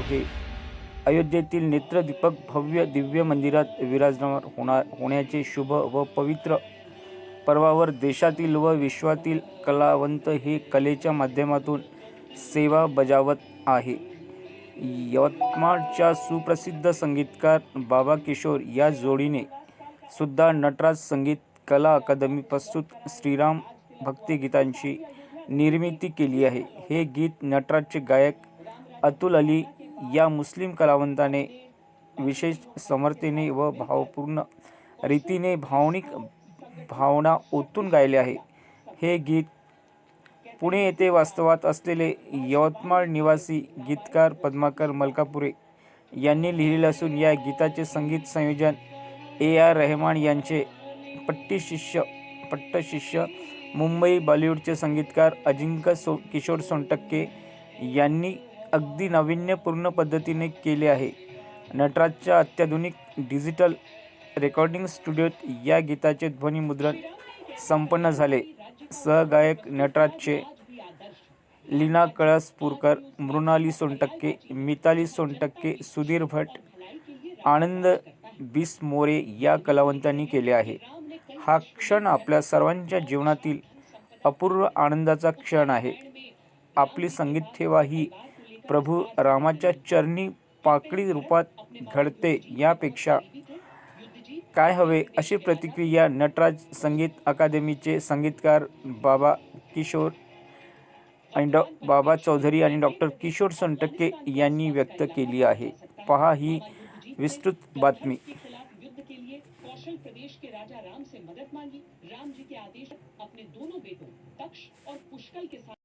हे. अयोध्येतील नेत्रदीपक भव्य दिव्य मंदिरात विराजमान होणार होण्याचे शुभ व पवित्र पर्वावर देशातील व विश्वातील कलावंत हे कलेच्या माध्यमातून सेवा बजावत आहे. यवतमाळच्या सुप्रसिद्ध संगीतकार बाबा किशोर या जोडीने सुद्धा नटराज संगीत कला अकादमी प्रस्तुत श्रीराम भक्तिगीतांची निर्मिती केली आहे. हे गीत नटराजचे गायक अतुल अली या मुस्लिम कलावंताने विशेष समर्थेने व भावपूर्ण रीतीने भावनिक भावना ओतून गायले आहे. हे गीत पुणे येथे वास्तवात असलेले यवतमाळ निवासी गीतकार पद्माकर मलकापुरे यांनी लिहिलेले असून या गीताचे संगीत संयोजन ए आर रहमान यांचे पट्टीशिष्य पट्टशिष्य मुंबई बॉलिवूडचे संगीतकार अजिंक्य सो किशोर सोनटक्के यांनी अगदी नाविन्यपूर्ण पद्धतीने केले आहे. नटराजच्या अत्याधुनिक डिजिटल रेकॉर्डिंग स्टुडिओत या गीताचे ध्वनिमुद्रण संपन्न झाले. सहगायक नटराजचे लीना कळसपूरकर मृणाली सोनटक्के मिताली सोनटक्के सुधीर भट आनंद बिसमोरे या कलावंतांनी केले आहे. हा क्षण आपल्या सर्वांच्या जीवनातील अपूर्व आनंदाचा क्षण आहे. आपली संगीत ठेवा ही प्रभू रामाच्या चरणी पाकळी रूपात घडते यापेक्षा काय हवे अशी प्रतिक्रिया नटराज संगीत अकादमीचे संगीतकार बाबा किशोर आणि डॉ बाबा चौधरी आणि डॉक्टर किशोर सोनटक्के यांनी व्यक्त केली आहे. पहा ही विस्तृत बातमी. कौशल प्रदेश के राजा राम से मदद मांगी। राम जी के आदेश अपने दोनों बेटों तक्ष और पुष्कल के साथ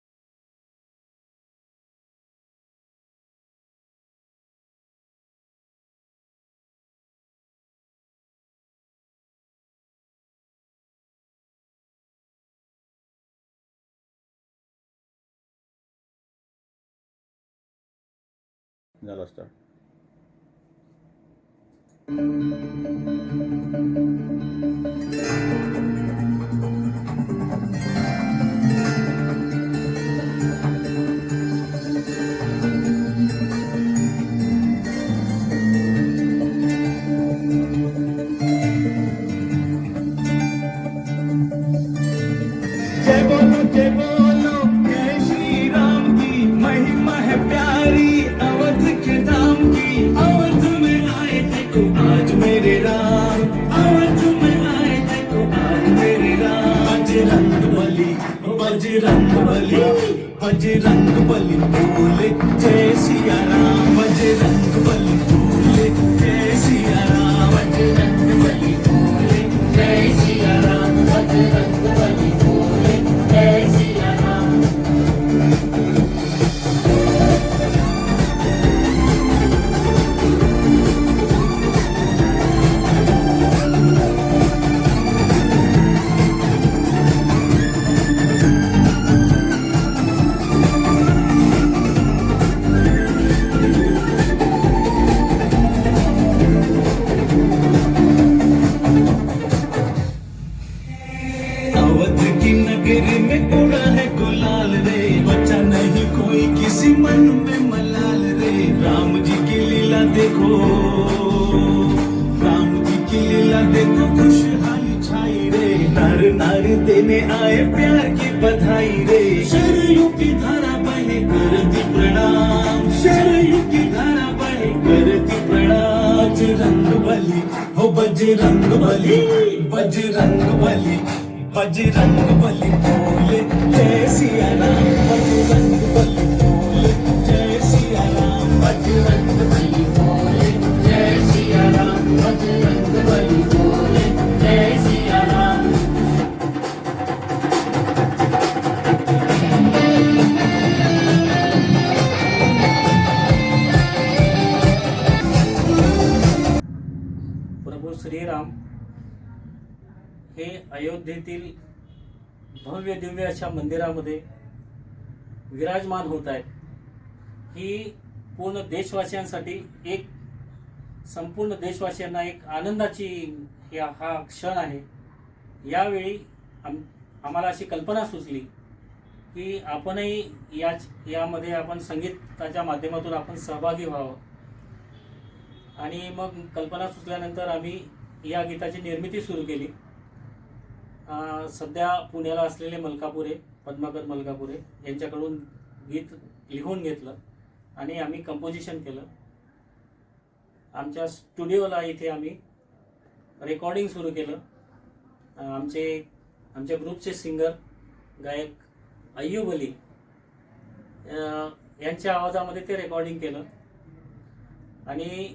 Ya la está. Bajrang Bali Bajrang Bali बोले जय सिया राम बजरंग बली राम जी की लीला देखो खुशहाली छाई रे नर नारी देने आए प्यार की बधाई रे शरयू की धारा बहे करती प्रणाम शरयू की धारा बहे करती प्रणाम बजरंग बली हो बजरंग बली बजरंग बली बजरंग बली बोले जय सिया राम बजरंग बली बोले जय सिया राम बजरंग बली बोले श्रीराम हे अयोध्येतील भव्य दिव्य अशा मंदिरामध्ये विराजमान होत आहेत. ही पूर्ण देशवासियांसाठी एक संपूर्ण देशवासियांना एक आनंदाची या हा क्षण आहे. यावेळी आम आम्हाला अशी कल्पना सुचली की आपणही याच यामध्ये आपण संगीताच्या माध्यमातून आपण सहभागी व्हावं. आणि मग कल्पना सुचल्यानंतर आम्ही या गीताची निर्मिती सुरू केली. सध्या पुण्याला असलेले मलकापुरे पद्माकर मलकापुरे यांच्याकडून गीत लिहून घेतलं आणि आम्ही कंपोजिशन केलं. आमच्या स्टुडिओला इथे आम्ही रेकॉर्डिंग सुरू केलं. आमचे आमच्या ग्रुपचे सिंगर गायक अय्यूब अली यांच्या आवाजामध्ये ते रेकॉर्डिंग केलं. आणि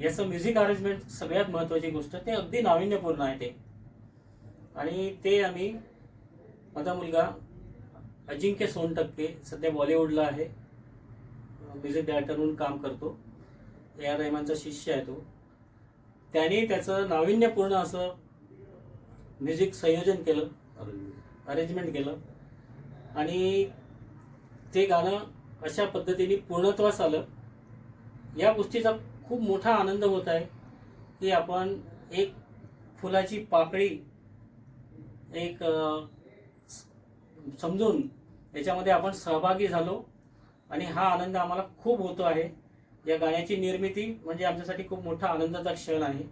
याचं म्युझिक अरेंजमेंट सगळ्यात महत्त्वाची गोष्ट ते अगदी नाविन्यपूर्ण आहे ते. आणि ते आम्ही माझा मुलगा अजिंक्य सोनटक्के सध्या बॉलिवूडला आहे. म्युझिक डायरेक्टर म्हणून काम करतो. ए आर रहमानचा शिष्य आहे तो. त्याने त्याचं नाविन्यपूर्ण असं म्युझिक संयोजन केलं अरेंजमेंट केलं. आणि ते गाणं अशा पद्धतीने पूर्णत्वास आलं. या गोष्टीचा खूप मोठा आनंद होत आहे की आपण एक फुलाची पाकळी एक समजून याच्यामध्ये आपण सहभागी झालो. आणि हा आनंद आम्हाला खूप होतो आहे. या गाण्याची निर्मिती म्हणजे आमच्यासाठी खूप मोठा आनंदाचा क्षण आहे.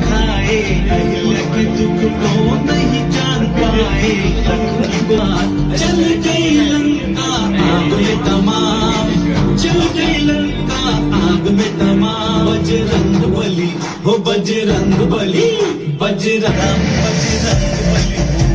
खाए बजरंग बली बजरंग बजरंग बली